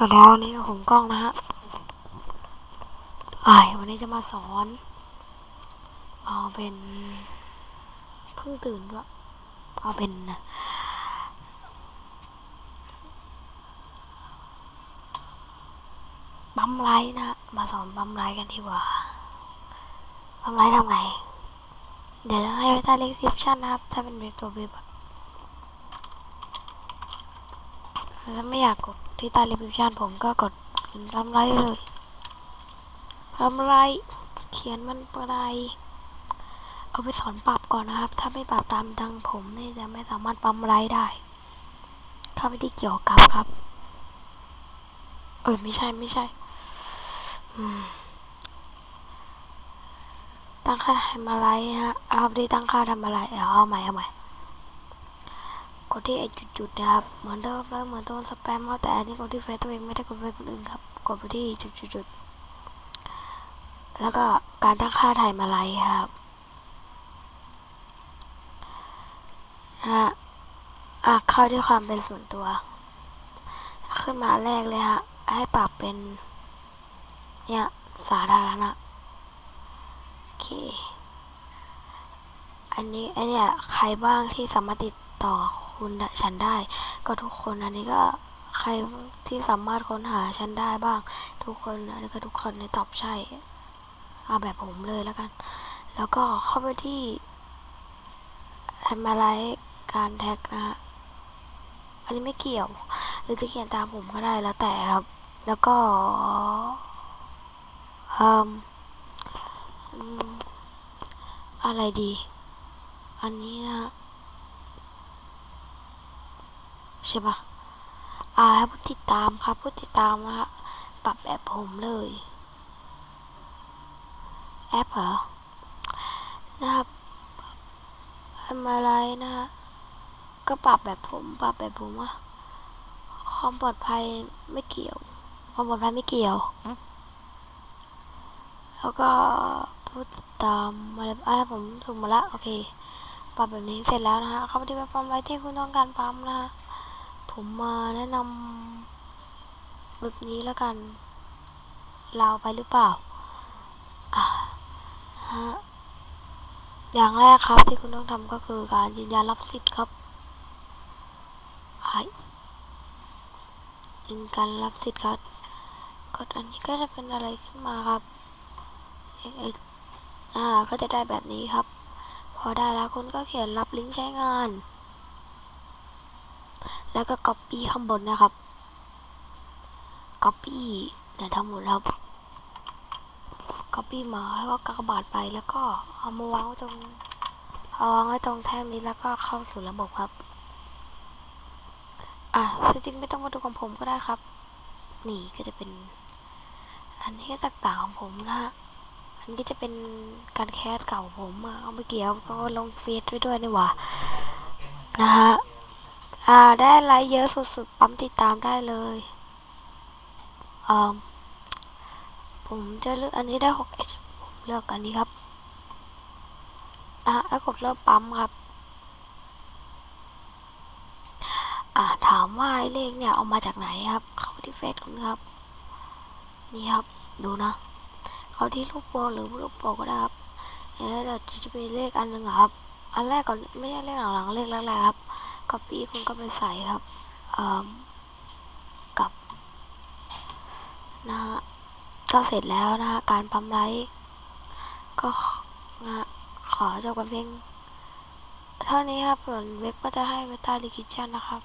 สวัสดีครับวันนี้ผมกล้องนะฮะไอวันนี้จะมาสอน เอาเป็นเพิ่งตื่นก็เอาเป็นบัมไลท์นะ มาสอนบัมไลท์กันดีกว่าบัมไลท์ทำไง เดี๋ยวจะให้ไว้ใต้เลคคริปชั่นนะครับ ถ้าเป็นเว็บตัวเว็บ ถ้าไม่อยากกดที่ใต้เลคคริปชั่นผมก็กดบัมไลท์เลยบัมไลท์เขียนมันอะไรเอาไปสอนปรับก่อนนะครับ ถ้าไม่ปรับตามดังผมนี่จะไม่สามารถปั๊มไลท์ได้เข้าไปที่เกี่ยวกับครับ เออไม่ใช่ไม่ใช่ ตั้งค่าทำอะไรฮะเอาไปตั้งค่าทำอะไร เอาเอาใหม่เอาใหม่ กดที่ไอจุดๆนะครับเหมือนเดิมเลยเหมือนโดนสแปมครับแต่อันนี้กดที่เฟซตัวเองไม่ได้กดเฟซคนอื่นครับ กดไปที่จุดๆแล้วก็การตั้งค่าถ่ายมาไลค์ครับฮะอะเข้าด้วยความเป็นส่วนตัว ขึ้นมาแรกเลยฮะ ให้ปรับเป็น เนี่ย สาธารณะโอเค อันนี้ไอเนี่ยใครบ้างที่สามารถติดต่อ คุณฉันได้ ก็ทุกคนอันนี้ก็ใครที่สามารถค้นหาฉันได้บ้าง ทุกคนอันนี้ก็ทุกคนในตอบใช่เอาแบบผมเลยแล้วกัน แล้วก็เข้าไปที่ทำอะไรการแท็กนะฮะอันนี้ไม่เกี่ยว หรือจะเขียนตามผมก็ได้แล้วแต่ครับ แล้วก็เอ่มอืมอะไรดี อันนี้นะฮะ ใช่ปะอ่าให้ผู้ติดตามครับผู้ติดตามนะฮะปรับแบบผมเลย แอปเหรอนะครับทำอะไรนะฮะก็ปรับแบบผมปรับแบบผมอะความปลอดภัยไม่เกี่ยว ความปลอดภัยไม่เกี่ยว แล้วก็พูดตามอะไรอะไรผมถูกหมาละโอเค ปรับแบบนี้เสร็จแล้วนะฮะ เข้าไปที่เว็บปั๊มไว้ที่คุณต้องการปั๊มนะฮะ ผมมาแนะนำแบบนี้แล้วกันลาวไปหรือเปล่าอ่าฮะอย่างแรกครับที่คุณต้องทำก็คือการยืนยันรับสิทธิ์ครับไอยืนการรับสิทธิ์ครับกดอันนี้ก็จะเป็นอะไรขึ้นมาครับอ่าก็จะได้แบบนี้ครับ พอได้แล้วคุณก็เขียนรับลิงก์ใช้งาน แล้วก็ copy ข้างบนนะครับ copy เดี๋ยทั้งหมดครับ copy มาแล้วก็กากบาทไปแล้วก็เอามาวางไว้ตรงเอาวางไว้ตรงแท่งนี้แล้วก็เข้าสู่ระบบครับ อะจริงๆไม่ต้องมาดูของผมก็ได้ครับ นี่ก็จะเป็น อันนี้ก็ต่างๆของผมนะฮะอันนี้จะเป็นการแคสเก่าผมอะเอาไปเกี่ยวก็ลงเฟซไว้ด้วยนี่หว่านะฮะ อ่า ได้ไลค์เยอะสุดๆ ปั๊มติดตามได้เลยอ่าผมจะเลือกอันนี้ได้หกเอ็ดผมเลือกอันนี้ครับอะแล้วกดเริ่มปั๊มครับ อ่า ถามว่าเลขเนี่ยเอามาจากไหนครับ เข้าที่เฟซคุณครับ นี่ครับ ดูนะ เข้าที่รูปโปรหรือรูปโปรก็ได้ครับแล้วเดี๋ยวจะมีเลขอันหนึ่งครับ อันแรกก่อนไม่ใช่เลขหลังๆเลขแรกๆครับ ก๊อปปี้คุณก็ไปใส่ครับกับนะฮะก็เสร็จแล้วนะฮะการปั๊มไลท์ก็นะฮะขอจบกันเพียงเท่านี้ครับส่วนเว็บก็จะให้เวต้ดีคริปชั่นนะครับ